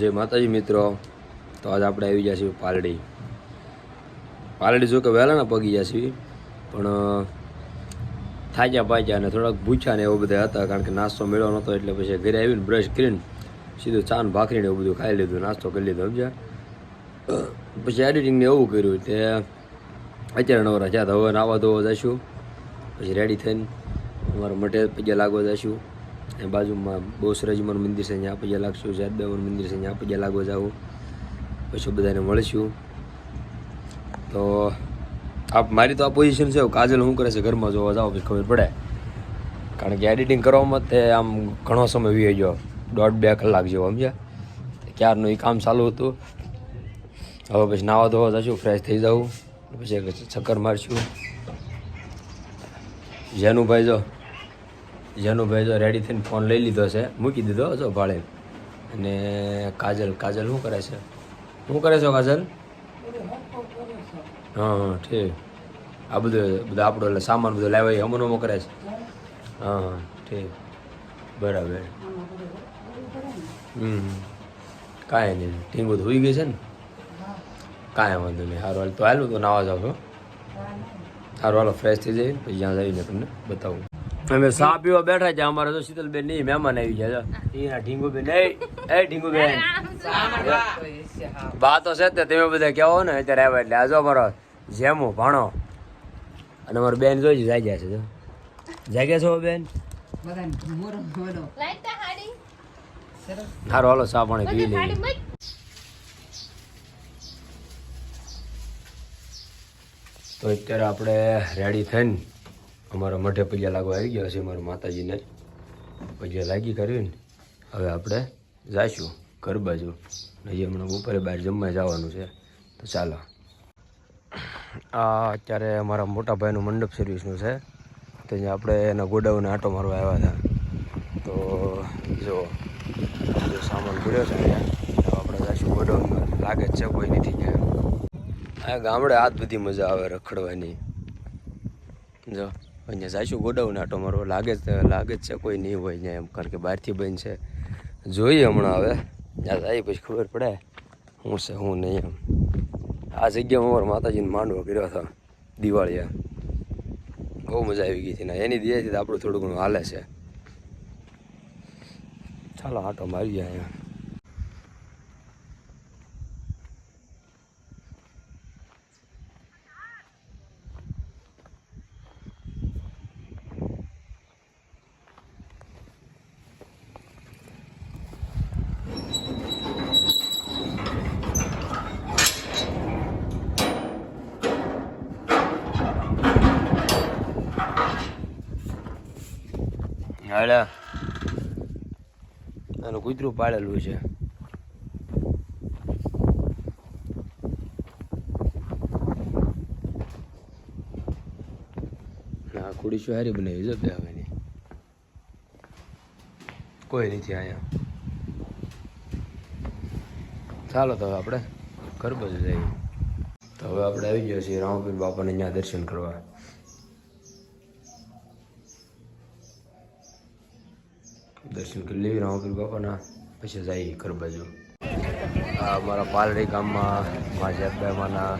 જય માતાજી મિત્રો. તો આજે આપણે આવી જશે પાલડી. પાલડી જો કે વહેલાના પગી જશે પણ થાક્યા પાક્યા અને થોડાક ભૂખ્યા ને એવું બધા હતા, કારણ કે નાસ્તો મળ્યો નહોતો એટલે પછી ઘરે આવીને બ્રશ કરીને સીધું ચાન ભાખરીને એવું બધું ખાઈ લીધું, નાસ્તો કરી લીધો, સમજ્યા? પછી એડિટિંગને એવું કર્યું તે અત્યારે નવરા થયા હવે નાવા ધોવા જઈશું પછી રેડી થઈને અમારા મટે પગે લાગવા જઈશું એ બાજુમાં બહુસરાજીમાનું મંદિર છે, ત્યાં પૂજા લાગશું, જાદબાવાનું મંદિર છે, ત્યાં પૂજા લાગવા જાવું પછી બધાને મળીશું. તો આપ, મારી તો આ પોઝિશન છે, કાજલ શું કરે છે, ઘરમાં જોવા જાઓ, પછી ખબર પડે. કારણ કે એડિટિંગ કરવામાં તે આમ ઘણો સમય વી ગયો. દોઢ બે કલાક જેવો, સમજ્યા? ક્યારનું એ કામ ચાલુ હતું? હવે પછી નાવા ધોવા જશું ફ્રેશ થઈ જાઉં. પછી ચક્કર મારશું. જેનુભાઈ જો જેનુભાઈ તો રેડી થઈને ફોન લઈ લીધો છે. મૂકી દીધો જો ભાળે અને કાજલ કાજલ શું કરે છે? શું કરે છો કાજલ? હા હા, ઠીક. આ બધું બધું આપણો એટલે સામાન બધું લાવે અમનો અમો કરે છે? હા હા, ઠીક. બરાબર. હમ કાંઈ નહીં. ઢીંગું હોઈ ગઈ છે ને? કાંઈ વાંધો નહીં. સારું હાલ તો હાલું, તો નાવા જાવ છો સારું હાલો ફ્રેશ થઈ જાય પછી જ્યાં જઈને તમને બતાવું. અમે સા પીવા બેઠા છે અમારે તો શીતલબેન નહીં મહેમાન આવી ગયા એના ઢીંગુબેન એ એ ઢીંગુબેન. બા તો છે તે તમે બધા કહો ને? અત્યારે આવ્યા એટલે આજો અમારો જેમો ભાણો અને અમારો બેન જોઈ જાગ્યા છે જો. જાગ્યા છો બેન? સારું હાલો સા પાણી પી લઈએ. તો અત્યારે આપણે રેડી થઈને અમારા મઢે પૈયા લાગવા આવી ગયા છે અમારા માતાજીને. પૈયા લાગી કરીને હવે આપણે જઈશું ઘર બાજુ. હજી હમણાં બપોરે બહાર જમવા જવાનું છે. તો ચાલો. આ અત્યારે અમારા મોટા ભાઈનું મંડપ સર્વિસનું છે. તો અહીંયા આપણે એના ગોડાઉને આટો મારવા આવ્યા હતા. તો જો સામાન ભર્યો છે અહીંયા. આપણે જઈશું ગોડાઉનમાં. લાગે જ છે કોઈ નથી ગયા આ ગામડે આજ બધી મજા આવે રખડવાની. જો. અહીંયા જાઈશું ગોડાઉન આટો મારો લાગે લાગે જ છે, કોઈ નહીં હોય અહીંયા એમ, કારણ કે બહારથી બન છે. જોઈએ હમણાં હવે ત્યાં જાય પછી ખબર પડે શું છે શું નહીં એમ. આ જગ્યામાં અમારા માતાજીને માંડવો કર્યો હતો, દિવાળીએ. બહુ મજા આવી ગઈ હતી ને, એની દિયાથી આપણું થોડું ઘણું હાલે છે. ચાલો, આટો મારીએ અહીંયા. હાલે એનું કૂતરું પાડેલું છે. ના ખુડી હારી બનાવી છે હવે કોઈ નથી અહીંયા. ચાલો તો આપણે ઘર બાજુ જઈએ. તો હવે આપણે આવી ગયા છીએ રામપીર બાપાને અહીંયા દર્શન કરવા. દર્શન કરી લેવી રામપીર બાપાના, પછી જઈએ ઘર બાજુ. આ અમારા પાલડી ગામમાં મા જગદામાના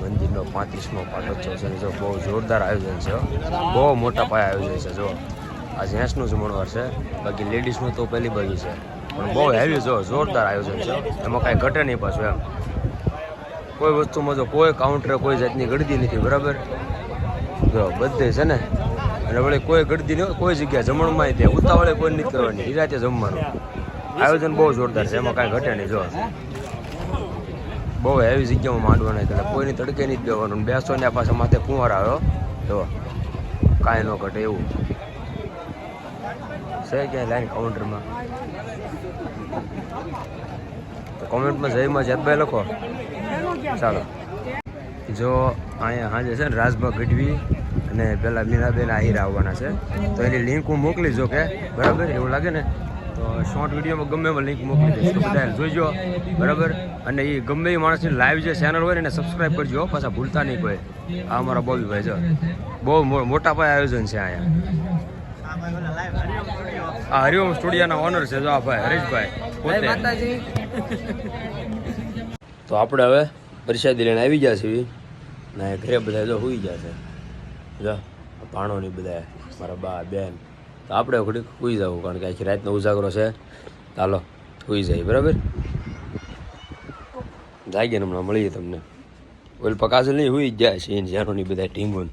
મંદિરનો પાંત્રીસમો પાટોત્સવ છે જો બહુ જોરદાર આયોજન છે બહુ મોટા પાયે આયોજન છે જો આ જેન્ટ્સનું જમણવાર છે, બાકી લેડીઝનું તો પહેલી બાજુ છે. પણ બહુ હેવી જો જોરદાર આયોજન છે એમાં કાંઈ ઘટે નહીં પાછું એમ. કોઈ વસ્તુમાં જો કોઈ કાઉન્ટરે કોઈ જાતની ગળદી નથી, બરાબર? જો બધે છે ને અને વળી કોઈ ગળદી નહીં કોઈ જગ્યાએ જમણમાં ત્યાં ઉતાવળે કોઈ નથી કરવાની નિરાતે જમવાનું. આયોજન બહુ જોરદાર છે. એમાં કાંઈ ઘટે નહીં, જો. બહુ હેવી જગ્યામાં માંડવા નહીં એટલે કોઈની તડકે નહીં જ બેવાનું બેસો ને પાછા માથે કુંવાર આવ્યો જો. કાંઈ ન ઘટે એવું. છે ક્યાંય લાઈન કાઉન્ટરમાં કોમેન્ટમાં જયમાં જેતભાઈ લખો. ચાલો. જો, અહીંયા સાંજે છે ને રાજભા ગઢવી. અને પેલા મીનાબેન આહિર આવવાના છે. તો એની લિંક હું મોકલી જો કે. બરાબર? એવું લાગે ને? તો શોર્ટ વિડીયોમાં ગમે એમાં લિંક મોકલી દઈશ. તો બધા જોઈજો. બરાબર? અને એ ગમે એ માણસની લાઈવ જે ચેનલ હોય ને એને સબસ્ક્રાઈબ કરજો પાછા ભૂલતા નહીં કોઈ. આ અમારા બોબીભાઈ જો બહુ મોટા પાયે આયોજન છે અહીંયા. આ હરિઓમ સ્ટુડિયોના ઓનર છે જો આ ભાઈ હરીશભાઈ પોતે તો આપણે હવે પ્રસાદી લઈને આવી ગયા છીએ. ને ઘરે બધા જો હોઈ જશે જો નહીં બધા મારા બા, બેન. તો આપણે ઘડીક સુઈ જવું, કારણ કે આખી રાતનો ઉજાગરો છે. ચાલો, સુઈ જાય બરાબર? જાગીએ ને હમણાં, મળીએ તમને. ઓલ પકાશે નહીં સુઈ જાય છે, એને જ્યાંનો ની બધા ટીંગોન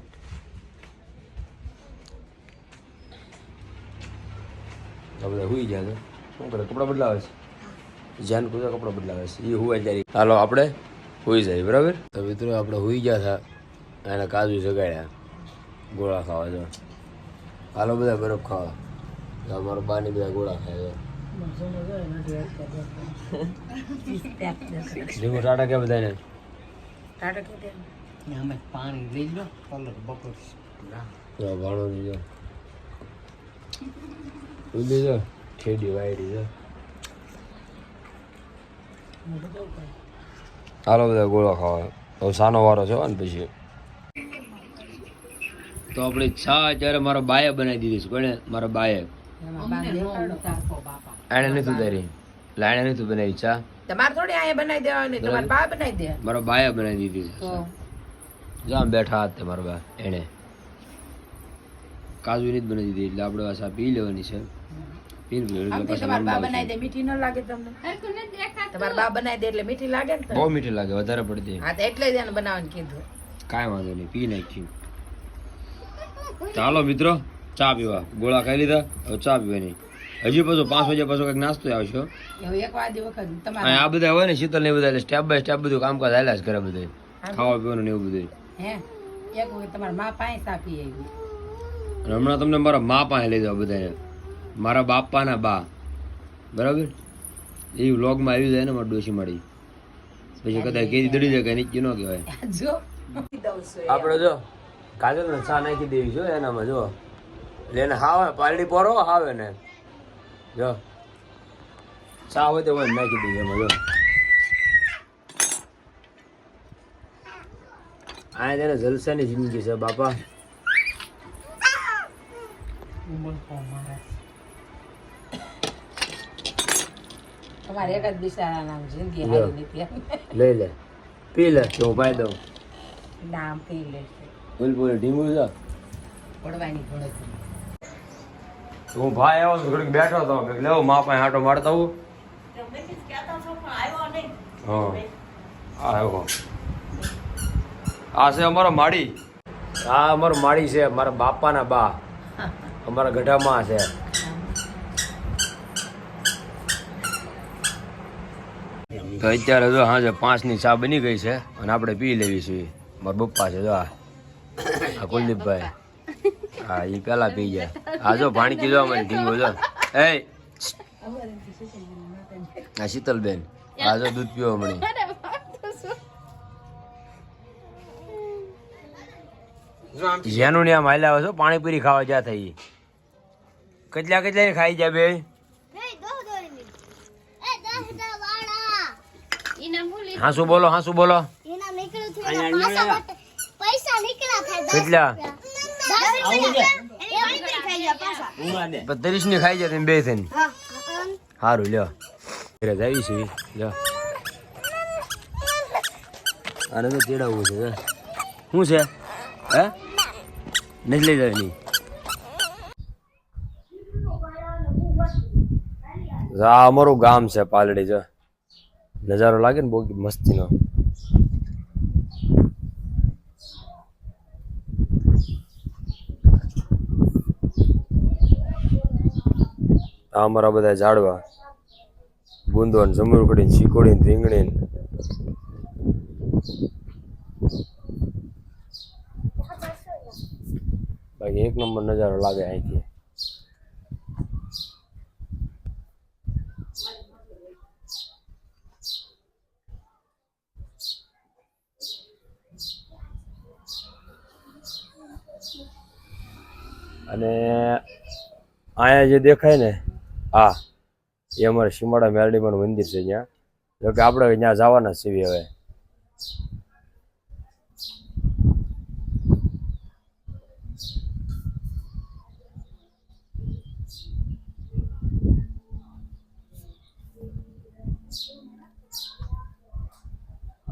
આ બધા હોઈ ગયા છે. શું કરે, કપડાં બદલાવે છે? જ્યાન કુદા કપડાં બદલાવે છે. એ હોય ત્યારે ચાલો, આપણે સુઈ જાય બરાબર? તો મિત્રો, આપણે સુઈ ગયા હતા એને કાજુ જગાડ્યા. ગોળા ખાવા જો હાલો બધા બરફ ખાવા. અમારા બાની બધા ગોળા ખાય છે. ટાટા કે બધાને? અમે પાણી લઈ લો કલર બપોર જો ભાણો દીધો ઉડી જો ઠેડી વાયડી જો હાલો બધા ગોળા ખાવા. હવે સાનો વારો છે ને પછી. તો આપણે ચા અત્યારે મારા બાય બનાવી દીધી છે. કોને મારા બાય એને નથી ઉતારી. એટલે નથી બનાવી ચા. તમારે થોડી અહીંયા બનાવી દેવાની તમારે બા બનાવી દે. મારા બાય બનાવી દીધી છે. જો આમ બેઠા હતા મારા બા એણે. કાજુની જ બનાવી દીધી એટલે આપણે આ ચા પી લેવાની છે. પી લેવી એટલે આમથી પાછા તમારે બા બનાવી દે. મીઠી ન લાગે તમને. તમારે બા બનાવી દે એટલે મીઠી લાગે ને બહુ? મીઠી લાગે વધારે પડતી. હા એટલે જ બનાવવાનું કીધું. કાંઈ વાંધો નહીં પી નાખ્યું. ચાલો મિત્રો ચા પીવા. ગોળા ખાઈ લીધા હવે ચા પીવાની. હજી પાછો પાંચ વાગ્યા પાછો કંઈક નાસ્તો આવશો આ બધા હોય ને શીતલ ને બધા સ્ટેપ બાય સ્ટેપ બધું કામકાજ હાલ્યા જ કરે બધે. ખાવા પીવાનું ને એવું બધું હે? એક વખત તમારા મા પાસે આપી આવી. અને હમણાં તમને મારા મા પાસે લઈ જાવ બધાને. મારા બાપાના બા. બરાબર? એ વ્લોગમાં આવી જાય ને મારી ડોશી મળી પછી કદાચ કેરી દડી જાય કે નીચે ન કહેવાય. જો. દઉં છું આપણે જો. કાજલ ને ચા નાખી દેવી જો એનામાં જો. એટલે એને હાવે પાલડી પોરો હાવે ને. જો. ચા હોય તો હોય નાખી દઈએ એમાં જો. આ તેને જલસાની જિંદગી છે બાપા. તમારે એક જ બિચારા નામ જિંદગી હારી નથી લઈ લે. પી લે હું પાઈ દઉં. નામ પી લેશે બોલ બોલ ઢીંગું છે પડવાની ગણતરી હું ભાઈ આવ્યો તો ઘડીક બેઠો હતો કે લેવો મા પાસે આટો મારતા હું હા. આવ્યો આ છે અમારો માડી. આ અમારો માડી છે મારા બાપાના બા. અમારા ગઢામાં છે. તો અત્યારે જો હાજે પાંચની ચા બની ગઈ છે અને આપણે પી લેવી છે. મારા બપ્પા છે જો આ. આ કુલદીપભાઈ હા એ પેલા પી ગયા આ જો કીધો જો મને ઢીંગો જો. એ આ શીતલબેન. આ જો દૂધ પીવો હમણાં જેનું ને આમ હાલ્યા છો પાણીપુરી ખાવા જ્યાં થઈ કેટલા કેટલા ની ખાઈ જાય બે હા શું બોલો હા શું બોલો કેટલા? ત્રીસની ખાઈ જાય બે થઈને. સારું લ્યો. ઘરે આવી છે, લ્યો. આને તો તેડાવું છે શું છે? હે? નથી લઈ જવાની. અમારું ગામ છે પાલડી, જો. નજારો લાગે ને બહુ મસ્તીનો. આ અમારા બધા ઝાડવા. ગુંદો ને જમરૂખડી ને શીકોડી ને રીંગણી ને બાકી એક નંબર નજારો લાગે અહીંથી. અને અહીંયા જે દેખાય ને આ એ અમારે સીમાડા મેરડીમાં મંદિર છે ત્યાં. જો કે આપણે ત્યાં જવાના છીએ હવે.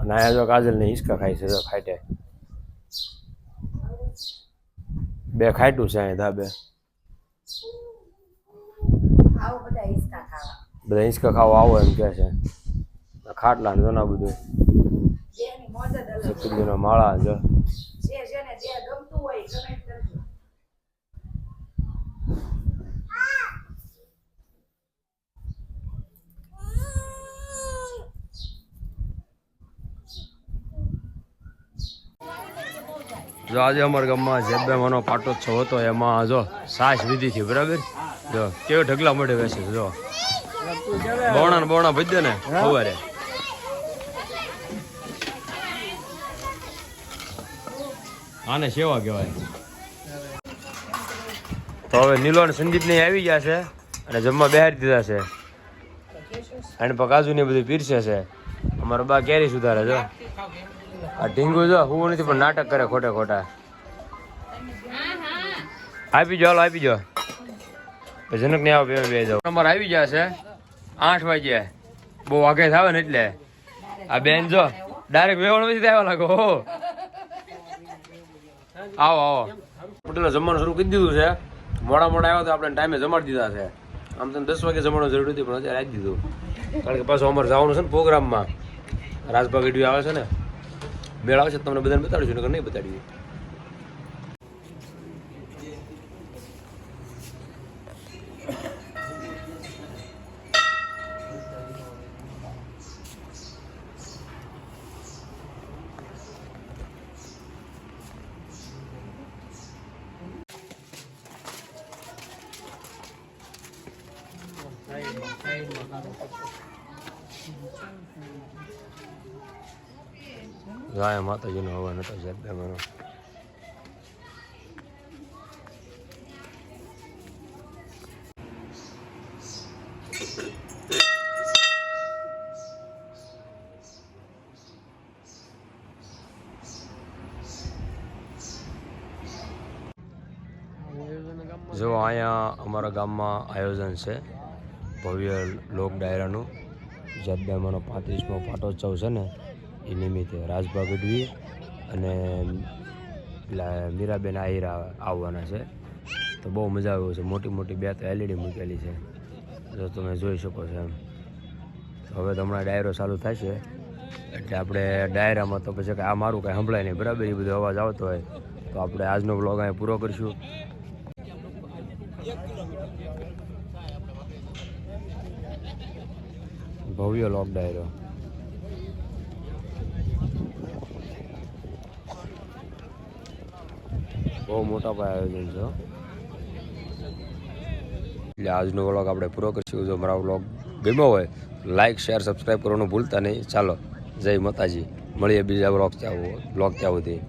અને અહીંયા જો કાજલ ને હિંચકા ખાય છે, જો ખાઈટે બે ખાઈટું છે અહીંયા ધાબે. આવો બધા હિસકા ખાવા. બધા હિંચકા ખાવા આવો એમ કે છે. ખાટલા ને જોના બધું સતુરજીના માળા જો. છે જે ગમતું હોય કમેન્ટ કરજો. જો આજે અમારા ગામમાં જેબે જેબેમાનો પાટોત્સવ હતો એમાં જો સાસ વિધિ થી બરાબર? જો કેવો ઢગલા મોઢે બેસે જો. બોણા ને બોણા ભજ્યો ને સવારે. આને સેવા કહેવાય. તો હવે નીલો અને સંદીપ ને આવી ગયા છે અને જમવા બેહારી દીધા છે. અને પકાજુ કાજુ ને બધું પીરસે છે. અમારા બા કેરી સુધારે જો. આ ઢીંગુ જો હું નથી પણ નાટક કરે ખોટે ખોટા. આપી જો હાલો આપી પછી જનક ને આવો બે બે જાવ અમારે આવી ગયા છે. આઠ વાગ્યા. બહુ વાગે થાવે ને એટલે. આ બેન જો ડાયરેક્ટ વેવણ પછી આવ્યા લાગો આવો આવો. હોટેલમાં જમવાનું શરૂ કરી દીધું છે. મોડા મોડા આવ્યા તો આપણે ટાઈમે જમાડી દીધા છે. આમ તો દસ વાગે જમવાનું જરૂર હતી પણ અત્યારે આવી દીધું. કારણ કે પાછું અમારે જવાનું છે ને પ્રોગ્રામમાં. રાજભાગ ઇડવી આવે છે ને. મેળ આવશે તમને બધાને બતાડીશું નકર નહીં બતાડીએ. ગાય માતાજીનો હવા નતો જગદંબાનો જો અહીંયા અમારા ગામમાં આયોજન છે. ભવ્ય લોક ડાયરાનું જગદંબાનો પાંત્રીસમો પાટોત્સવ છે ને, એ નિમિત્તે રાજભા ગઢવી અને પેલા મીરાબેન આહિરા આવવાના છે. તો બહુ મજા આવ્યો છે. મોટી મોટી બે તો એલઈડી મૂકેલી છે. જો તમે જોઈ શકો છો એમ. હવે તો હમણાં ડાયરો ચાલુ થશે. એટલે આપણે ડાયરામાં તો પછી આ મારું કાંઈ સંભળાય નહીં. બરાબર? એ બધો અવાજ આવતો હોય. તો આપણે આજનો બ્લોગ અહીંયા પૂરો કરીશું. ભવ્ય લોક ડાયરો બહુ મોટા પાયે આયોજન છે એટલે આજનો વ્લોગ આપણે પૂરો કરીશું. જો મારા વ્લોગ ગમ્યો હોય લાઈક શેર સબસ્ક્રાઈબ કરવાનું ભૂલતા નહીં. ચાલો, જય માતાજી. મળીએ બીજા ત્યાં વ્લોગ ત્યાં સુધી.